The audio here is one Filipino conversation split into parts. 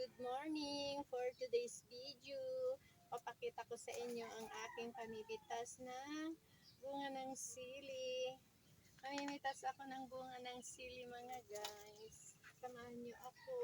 good morning for today's video. Papakita ko sa inyo ang aking pamimitas na bunga ng sili. Mamimitas ako ng bunga ng sili mga guys. Samahan niyo ako.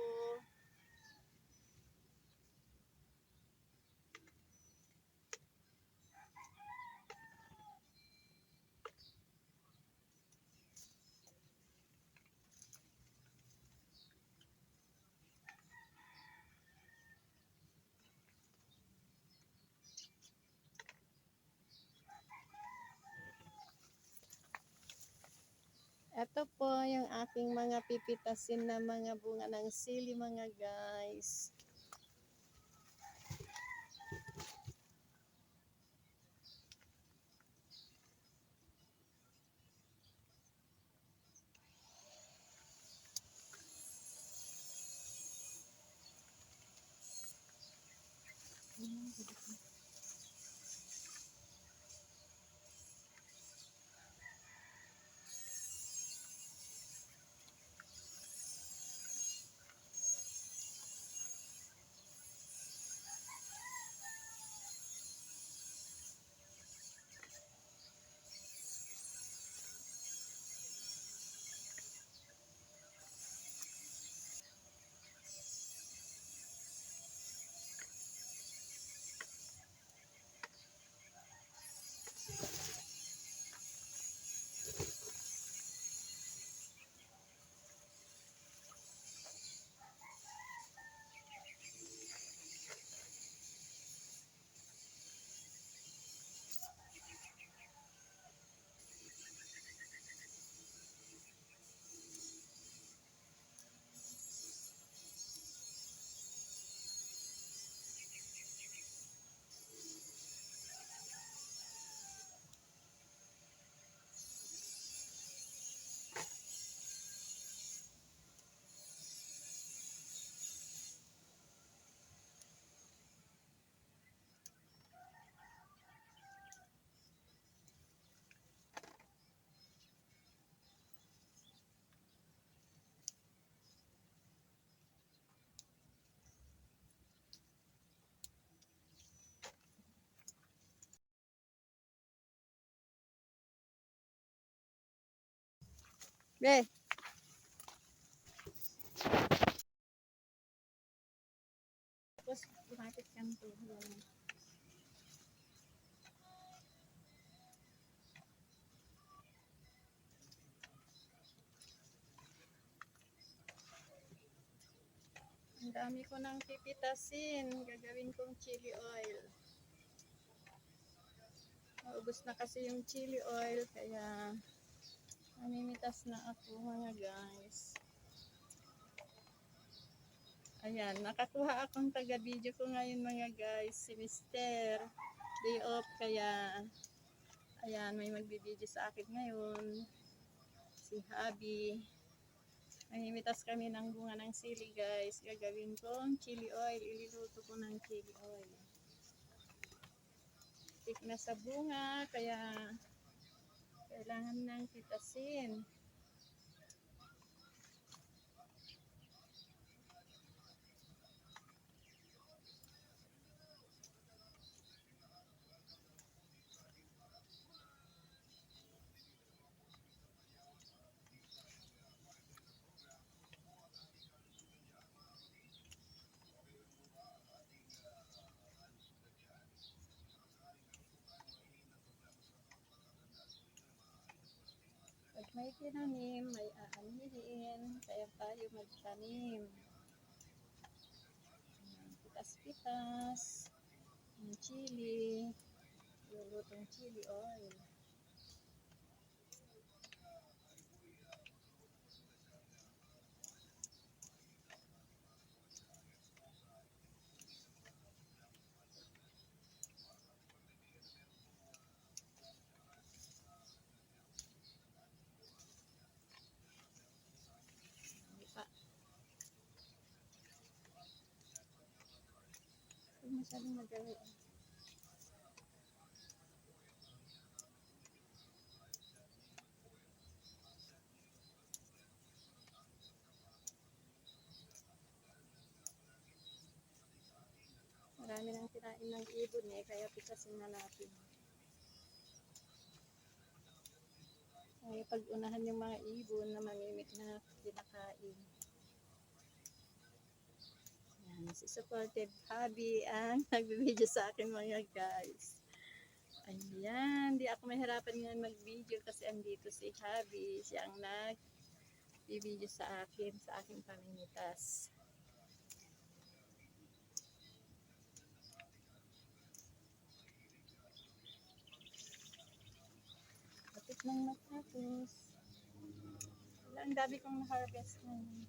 Ito po yung aking mga pipitasin na mga bunga ng sili mga guys. Be. Tapos lumapit ka to. Yan. Ang dami ko nang pipitasin. Gagawin kong chili oil. Maubos na kasi yung chili oil kaya Namimitas na ako mga guys. Ayan, nakakuha akong taga-video ko ngayon mga guys. Si Mister. Day off kaya ayan, may magbibideo sa akin ngayon. Si Habi. Namimitas kami ng bunga ng sili guys. Gagawin kong chili oil. Iluluto ko ng chili oil. Tik na sa bunga kaya kailangan ng pitasin. May tinanim, may aanihin. Kaya tayo magtanim. Pitas-pitas. Chili. Lulutong chili oil. Hindi pa. Masyadong magawi. ah. kinakain ng ibon eh, kaya pitasin na natin. Kaya pag unahan yung mga ibon na mamimik na kinakain. Si supportive hubby ang nagbibideo sa akin mga guys. Ayan, di ako mahirapan ngayon mag-video kasi andito si hubby. Siya ang nag-video sa akin, sa aking pamimitas. Kapit nang matapos. Ang dami kong na-harvest ngayon.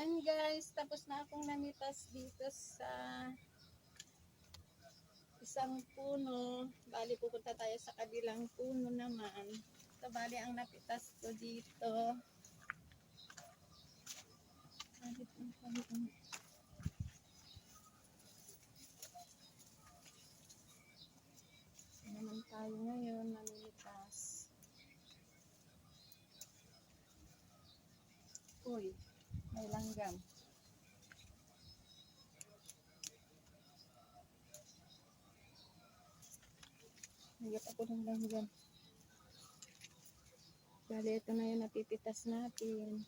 Saan guys? Tapos na akong namitas dito sa isang puno. Bali pupunta tayo sa kabilang puno naman. So bali ang napitas ko dito. Bali, bali, bali. Ano naman tayo ngayon namimitas. Uy, may langgam. Nagap ako ng langgam. Bali, ito na yung napipitas natin.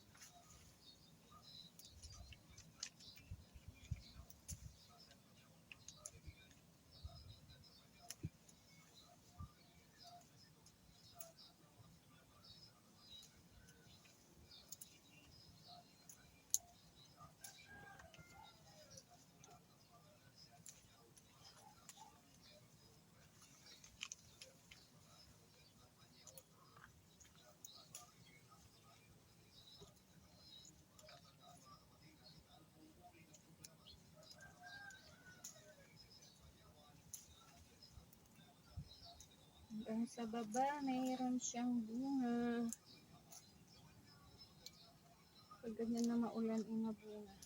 Hanggang sa baba, mayroon siyang bunga. Pag ganyan na maulan, ina bunga.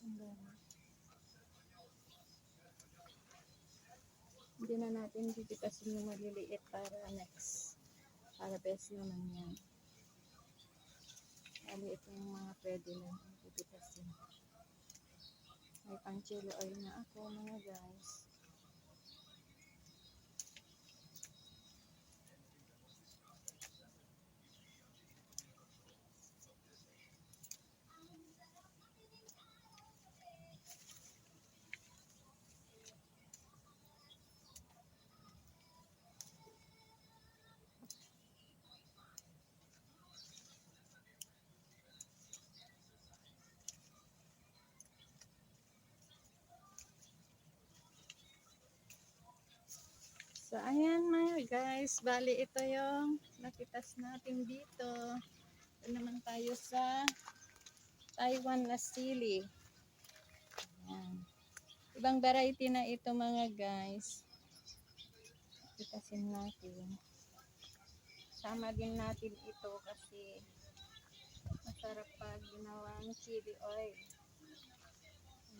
Ang dami. Hindi na natin titikasin yung maliliit para next harvest naman yan. Bali, ito yung mga pwede na pipitasin. May pang chili oil na ako mga guys. So, ayan mga guys. Bali, ito yung nakitas natin dito. Ito naman tayo sa Taiwan na sili. Ayan. Ibang variety na ito mga guys. Nakitasin natin. Sama din natin ito kasi masarap pag ginawang chili oil.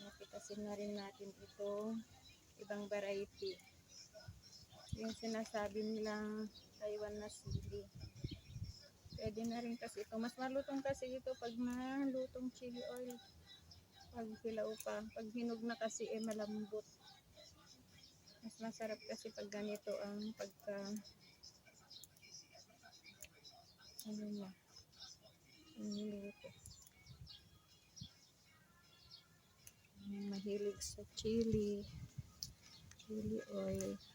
Nakitasin na rin natin ito. Ibang variety yung sinasabi nilang Taiwan na sili. Pwede na rin kasi ito. Mas malutong kasi ito pag malutong chili oil. Pag hilaw pa. Pag hinog na kasi eh malambot. Mas masarap kasi pag ganito ang pagka ano niya niluto. Mahilig sa chili chili oil.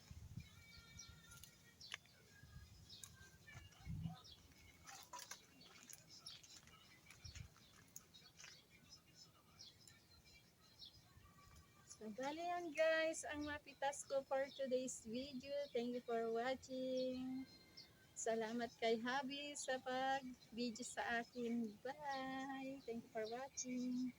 So, bali yan guys, ang mapitas ko for today's video. Thank you for watching. Salamat kay Habi sa pag-video sa akin. Bye! Thank you for watching.